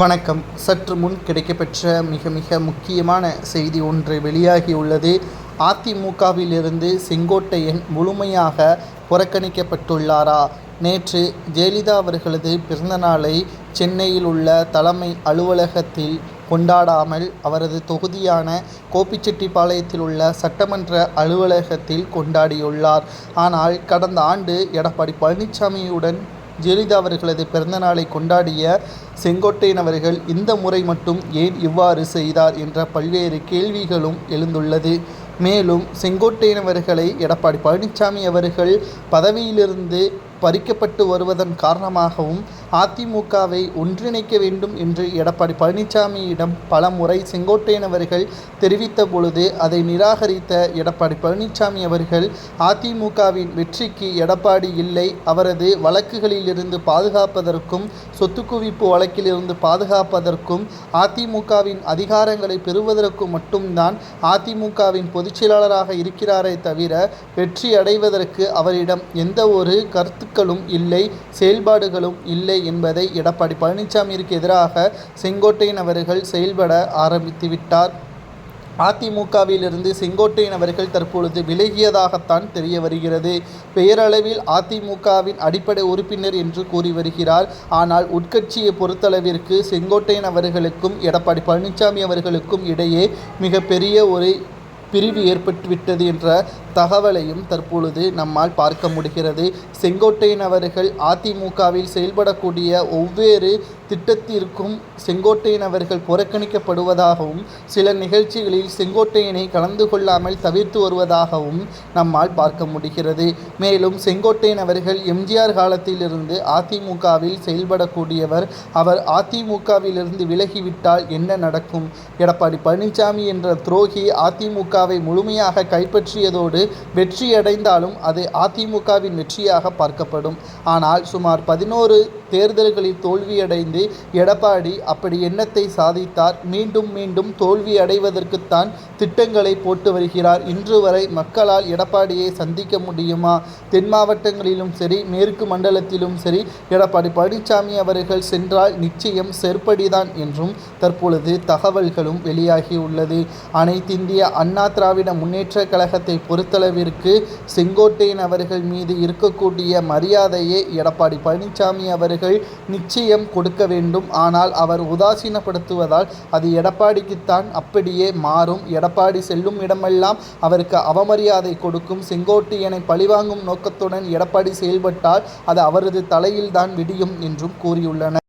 வணக்கம். சற்று முன் கிடைக்கப்பெற்ற மிக மிக முக்கியமான செய்தி ஒன்று வெளியாகியுள்ளது. அதிமுகவிலிருந்து செங்கோட்டையன் முழுமையாக புறக்கணிக்கப்பட்டுள்ளாரா? நேற்று ஜெயலலிதா அவர்களது பிறந்தநாளை சென்னையில் உள்ள தலைமை அலுவலகத்தில் கொண்டாடாமல் அவரது தொகுதியான கோபிச்செட்டிப்பாளையத்தில் உள்ள சட்டமன்ற அலுவலகத்தில் கொண்டாடியுள்ளார். ஆனால் கடந்த ஆண்டு எடப்பாடி பழனிசாமியுடன் ஜெயலலிதா அவர்களது பிறந்தநாளை கொண்டாடிய செங்கோட்டையன் அவர்கள் இந்த முறை மட்டும் ஏன் இவ்வாறு செய்தார் என்ற பல்வேறு கேள்விகளும் எழுந்துள்ளது. மேலும் செங்கோட்டையன் அவர்களை எடப்பாடி பழனிசாமி அவர்கள் பதவியிலிருந்து பறிக்கப்பட்டு வருவதன் காரணமாகவும் அதிமுகவை ஒன்றிணைக்க வேண்டும் என்று எடப்பாடி பழனிசாமியிடம் பல முறை செங்கோட்டையன் அவர்கள் தெரிவித்த பொழுது அதை நிராகரித்த எடப்பாடி பழனிசாமி அவர்கள் அதிமுகவின் வெற்றிக்கு எடப்பாடி இல்லை அவரது வழக்குகளிலிருந்து பாதுகாப்பதற்கும் சொத்து குவிப்பு வழக்கிலிருந்து பாதுகாப்பதற்கும் அதிமுகவின் அதிகாரங்களை பெறுவதற்கும் மட்டும்தான் அதிமுகவின் பொதுச்செயலாளராக இருக்கிறாரே தவிர வெற்றி அடைவதற்கு அவரிடம் எந்த ஒரு கருத்துக்களும் இல்லை செயல்பாடுகளும் இல்லை என்பதை எடப்பாடி பழனிசாமிக்கு எதிராக செங்கோட்டையன் அவர்கள் செயல்பட ஆரம்பித்துவிட்டார். அதிமுகவிலிருந்து செங்கோட்டையன் அவர்கள் தற்பொழுது விலகியதாகத்தான் தெரிய வருகிறது. பெயரளவில் அதிமுகவின் அடிப்படை உறுப்பினர் என்று கூறி வருகிறார். ஆனால் உட்கட்சியை பொறுத்தளவிற்கு செங்கோட்டையன் அவர்களுக்கும் எடப்பாடி பழனிசாமி அவர்களுக்கும் இடையே மிகப்பெரிய ஒரு பிரிவு ஏற்பட்டுவிட்டது என்ற தகவலையும் தற்பொழுது நம்மால் பார்க்க முடிகிறது. செங்கோட்டையன் அவர்கள் அதிமுகவில் செயல்படக்கூடிய ஒவ்வேறு திட்டத்திற்கும் செங்கோட்டையன் அவர்கள் புறக்கணிக்கப்படுவதாகவும் சில நிகழ்ச்சிகளில் செங்கோட்டையனை கலந்து கொள்ளாமல் தவிர்த்து வருவதாகவும் நம்மால் பார்க்க முடிகிறது. மேலும் செங்கோட்டையன் அவர்கள் எம்ஜிஆர் காலத்திலிருந்து அதிமுகவில் செயல்படக்கூடியவர். அவர் அதிமுகவிலிருந்து விலகிவிட்டால் என்ன நடக்கும்? எடப்பாடி பழனிசாமி என்ற துரோகி அதிமுகவை முழுமையாக கைப்பற்றியதோடு வெற்றியடைந்தாலும் அது அதிமுகவின் வெற்றியாக பார்க்கப்படும். ஆனால் சுமார் பதினோரு தேர்தல்களில் தோல்வியடைந்து எடப்பாடி அப்படி எண்ணத்தை சாதித்தார். மீண்டும் மீண்டும் தோல்வி அடைவதற்குத்தான் திட்டங்களை போட்டு வருகிறார். இன்று வரை மக்களால் எடப்பாடியை சந்திக்க முடியுமா? தென் மாவட்டங்களிலும் சரி மேற்கு மண்டலத்திலும் சரி எடப்பாடி பழனிசாமி அவர்கள் சென்றால் நிச்சயம் செற்படிதான் என்றும் தற்பொழுது தகவல்களும் வெளியாகியுள்ளது அனைத்திந்திய அண்ணா திராவிட முன்னேற்ற கழகத்தை பொறுத்தளவிற்கு செங்கோட்டையன் அவர்கள் மீது இருக்கக்கூடிய மரியாதையை எடப்பாடி பழனிசாமி அவர்கள் நிச்சயம் கொடுக்க வேண்டும். ஆனால் அவர் உதாசீனப்படுத்துவதால் அது எடப்பாடிக்குத்தான் அப்படியே மாறும். எடப்பாடி செல்லும் இடமெல்லாம் அவருக்கு அவமரியாதை கொடுக்கும். செங்கோட்டையனை பழிவாங்கும் நோக்கத்துடன் எடப்பாடி செயல்பட்டால் அது அவரது தலையில்தான் விடியும் என்றும் கூறியுள்ளனர்.